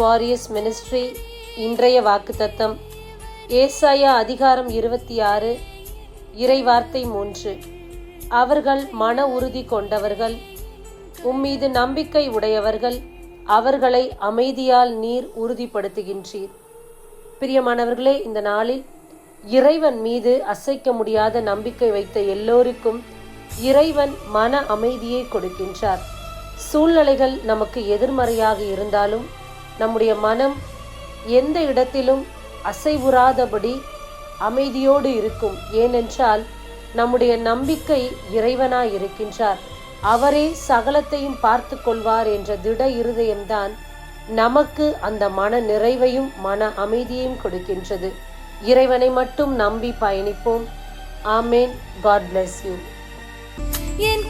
Warriors ministry இன்றைய வாக்குத்தத்தம். ஏசாயா அதிகாரம் இருபத்தி ஆறு இறைவார்த்தை மூன்று. அவர்கள் மன உறுதி கொண்டவர்கள் உம்மீது நம்பிக்கை உடையவர்கள் அவர்களை அமைதியால் நீர் உறுதிப்படுத்துகின்றீர். பிரியமானவர்களே இந்த நாளில் இறைவன் மீது அசைக்க முடியாத நம்பிக்கை வைத்த எல்லோருக்கும் இறைவன் மன அமைதியை கொடுக்கின்றார். சூழ்நிலைகள் நமக்கு எதிர்மறையாக இருந்தாலும் நம்முடைய மனம் எந்த இடத்திலும் அசைவுறாதபடி அமைதியோடு இருக்கும். ஏனென்றால் நம்முடைய நம்பிக்கை இறைவனாய் இருக்கின்றார். அவரே சகலத்தையும் பார்த்து கொள்வார் என்ற திட இருதயம்தான் நமக்கு அந்த மன நிறைவையும் மன அமைதியையும் கொடுக்கின்றது. இறைவனை மட்டும் நம்பி பயணிப்போம். ஆமேன். God bless you. என்